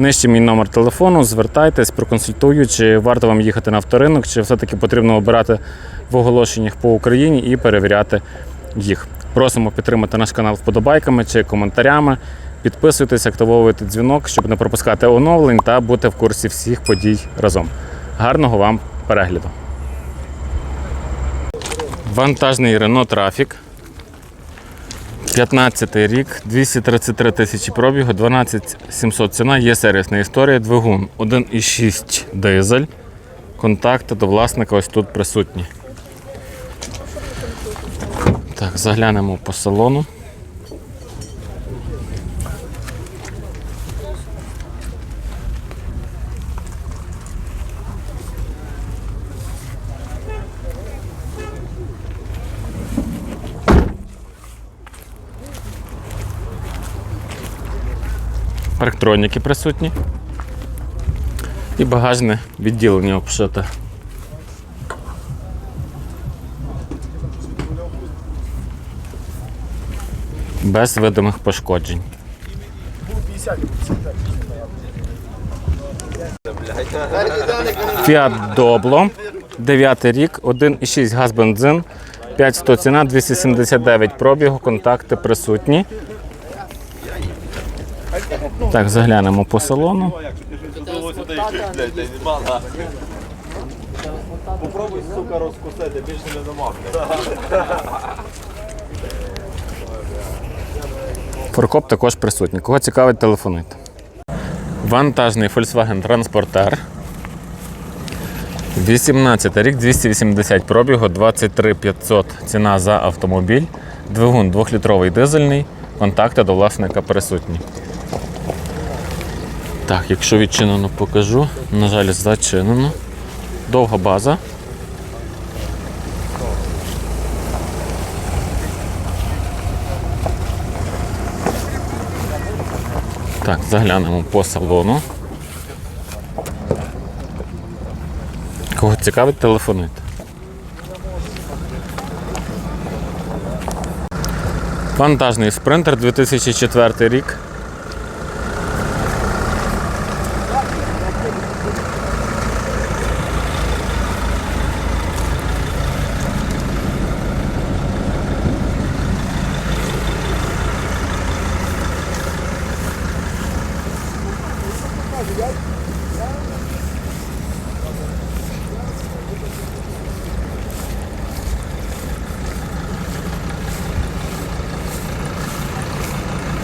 Нижче мій номер телефону, звертайтесь, проконсультую, чи варто вам їхати на авторинок, чи все-таки потрібно обирати в оголошеннях по Україні і перевіряти їх. Просимо підтримати наш канал вподобайками чи коментарями. Підписуйтесь, активовуйте дзвінок, щоб не пропускати оновлень та бути в курсі всіх подій разом. Гарного вам перегляду! Вантажний Renault Traffic. 15 рік, 233 тисячі пробігу, 12 700 ціна, є сервісна історія, двигун 1,6 дизель. Контакти до власника ось тут присутні. Так, заглянемо по салону. Парктроніки присутні. І багажне відділення обшите. Без видимих пошкоджень. Фіат Добло, 9 рік, 1,6 газ бензин, 500 ціна, 279 пробігу, контакти присутні. Так, заглянемо по салону. Попробуй, сука, розкусити, більше не домовно. Форкоп також присутній. Кого цікавить, телефонуйте. Вантажний Volkswagen Transporter. 18 рік, 280 пробігу, 23 500 ціна за автомобіль. Двигун 2-літровий дизельний. Контакти до власника присутні. Так, якщо відчинено, покажу. На жаль, зачинено. Довга база. Так, заглянемо по салону. Кого цікавить, телефонуйте. Вантажний спринтер 2004 рік.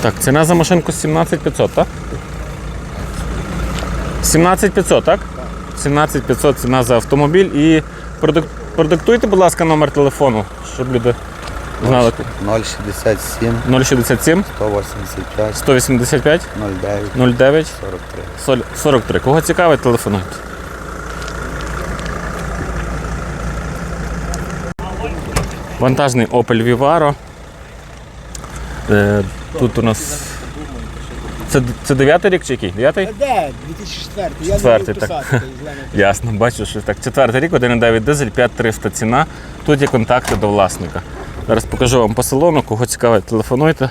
Так, ціна за машинку 17500, так? 17500, так? 17500 ціна за автомобіль і продик- продиктуйте, будь ласка, номер телефону, щоб люди знали. 067 067 185 185 09 09 43. Соль- 43. Кого цікавить, телефонуйте. Вантажний Opel Vivaro. Е, Тут у нас. Це, це 9 рік чи який? 9? Де? 2004. Я Четвертий, не так. писати, зелений. Ясно, бачу, що так. Четвертий рік, 1,9 дизель, 5300 ціна. Тут є контакти до власника. Зараз покажу вам по салону, кого цікавить, телефонуйте.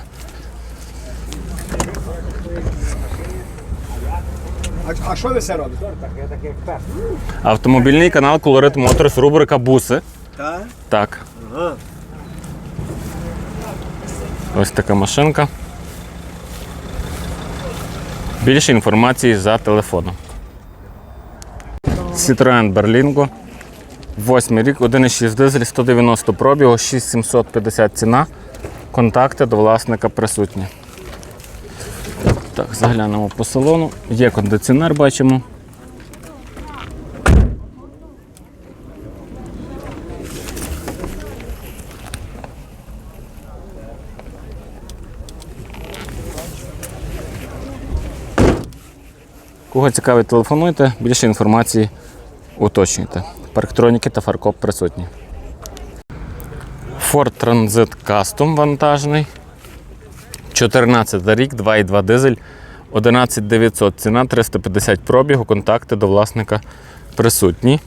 А, а що ви це робите? Автомобільний канал Colorit Motors, рубрика Буси. Так? Так. Ось така машинка. Більше інформації за телефоном. Citroen Berlingo. 8 рік, 1,6 дизель, 190 пробігу, 6750 ціна. Контакти до власника присутні. Так, заглянемо по салону. Є кондиціонер, бачимо. Кого цікавить, телефонуйте, більше інформації уточнюйте. Парктроніки та фаркоп присутні. Ford Transit Custom вантажний. 14 рік, 2,2 дизель, 11900 ціна, 350 пробігу, контакти до власника присутні.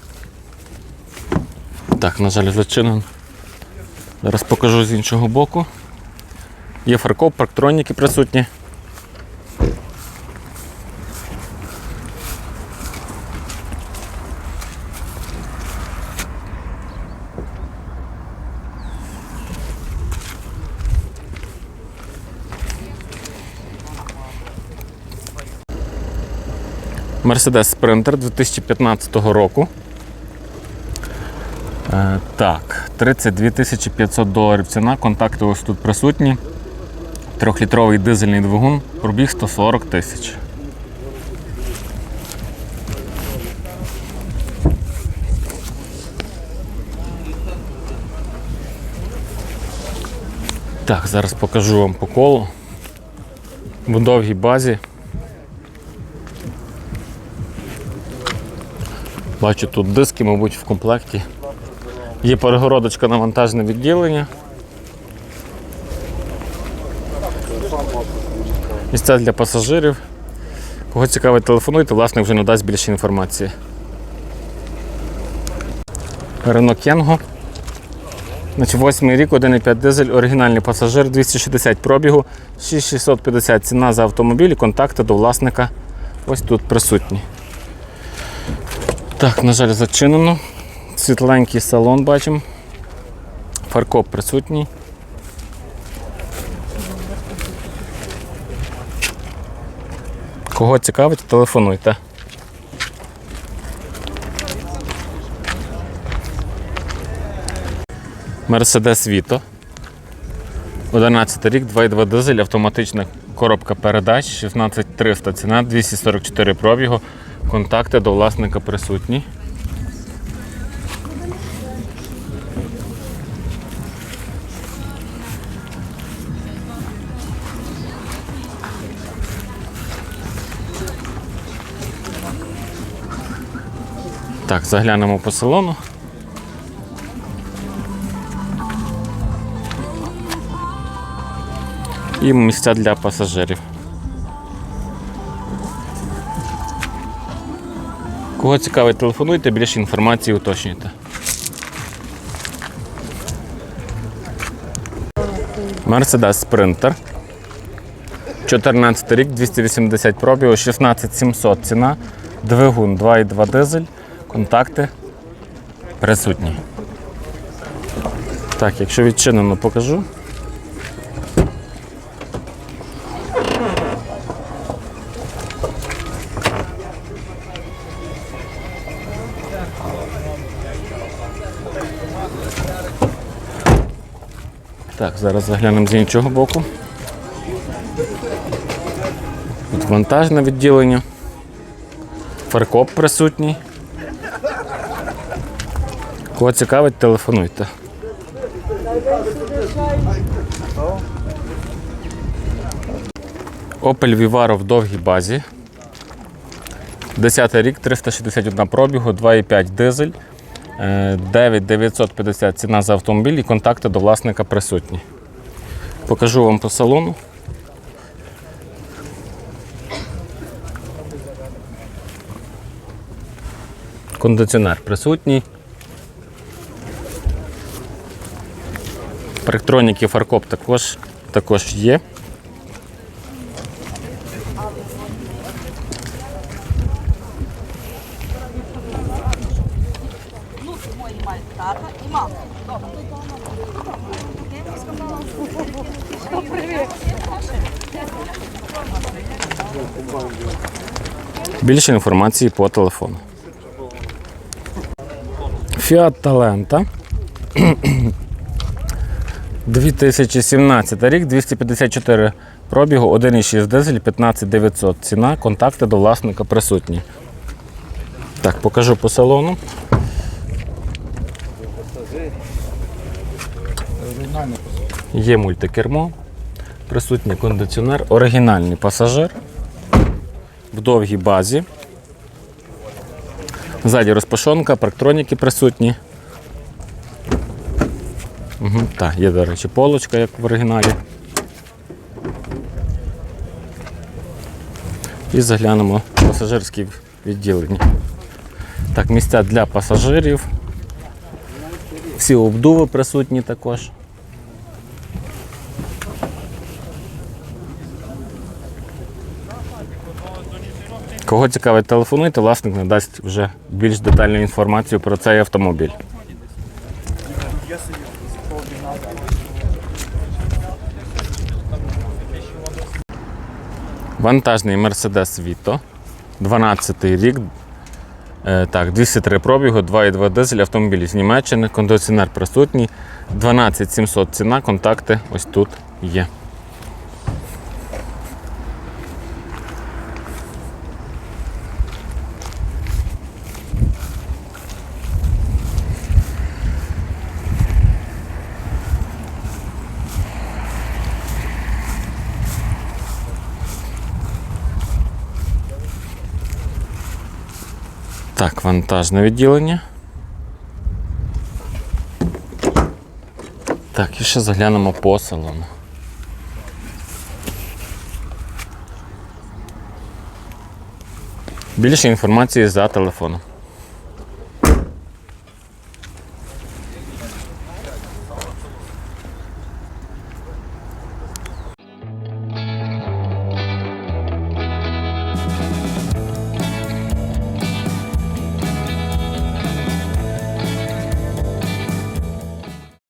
Так, на жаль, зачинено. Зараз покажу з іншого боку. Є фаркоп, парктроніки присутні. Mercedes Sprinter 2015 року. Е, так, 32 500 доларів ціна, контакти ось тут присутні. Трьохлітровий дизельний двигун, пробіг 140 тисяч. Так, зараз покажу вам по колу. В довгій базі. Бачу тут диски, мабуть, в комплекті. Є перегородочка на вантажне відділення. Місця для пасажирів. Кого цікавить, телефонуйте, власник вже надасть більше інформації. Кенго. Значить, 8 рік, 1,5 дизель, оригінальний пасажир, 260 пробігу, 6650 ціна за автомобіль, контакти до власника ось тут присутні. Так, на жаль, зачинено. Світленький салон бачимо. Фаркоп присутній. Кого цікавить, телефонуйте. Мерседес Віто. 11 рік, 2,2 дизель, автоматична коробка передач, 16300 ціна, 244 пробігу. Контакти до власника присутні. Так, заглянемо по салону. І місця для пасажирів. Кого цікавить, телефонуйте, більше інформації уточнюйте. Mercedes Sprinter. 14 рік, 280 пробігу, 16700 ціна, двигун 2,2 дизель, контакти присутні. Так, якщо відчинено, покажу. Так, зараз заглянемо з іншого боку. Тут вантажне відділення. Фаркоп присутній. Кого цікавить, телефонуйте. Opel Vivaro в довгій базі. 10 рік, 361 пробігу, 2,5 дизель, 9950 ціна за автомобіль і контакти до власника присутні. Покажу вам по салону. Кондиціонер присутній. Парктроніки фаркоп також, також є. Тата і мама. Більше інформації по телефону. Fiat Talenta. 2017 рік, 254 пробігу, 1,6 дизель, 15900. Ціна, контакти до власника присутні. Так, покажу по салону. Є мультикермо, присутній кондиціонер, оригінальний пасажир в довгій базі. Ззаді розпашонка, парктроніки присутні. Угу, так, є, до речі, полочка, як в оригіналі. І заглянемо в пасажирське відділення. Так, місця для пасажирів. Всі обдуви присутні також. Кого цікавить, телефонуйте, власник надасть вже більш детальну інформацію про цей автомобіль. Вантажний Mercedes Vito, 12 рік. Е, Так, 203 пробігу, 2,2 дизель, автомобіль з Німеччини, кондиціонер присутній, 12 700 ціна, контакти ось тут є. Так, вантажне відділення. Так, і ще заглянемо по салону. Більше інформації за телефоном.